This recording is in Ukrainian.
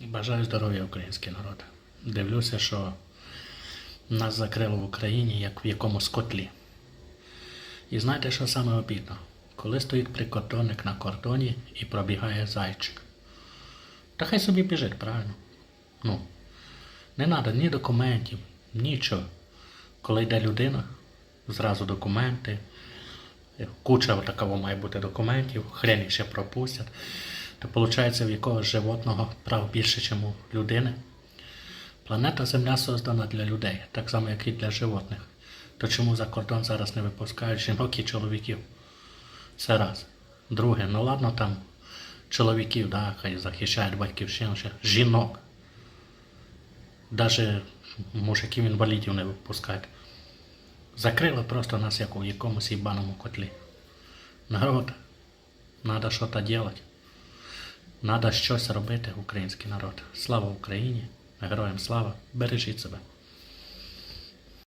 Бажаю здоров'я, український народ. Дивлюся, що нас закрило в Україні як в якомусь котлі. І знаєте, що саме обідно? Коли стоїть прикордонник на кордоні і пробігає зайчик. Та хай собі біжить, правильно? Ну, не треба ні документів, нічого. Коли йде людина, зразу документи, куча такого має бути документів, хрен їх ще пропустять. То виходить, в якогось животного прав більше, ніж у людини. Планета Земля создана для людей, так само, як і для животних. То чому за кордон зараз не випускають жінок і чоловіків? Це раз. Друге, ну ладно там чоловіків, да, хай захищають батьківщину, жінок. Даже мужиків інвалідів не випускають. Закрили просто нас як у якомусь їбаному котлі. Народ, треба щось робити. Треба щось робити, український народ. Слава Україні! Героям слава! Бережіть себе!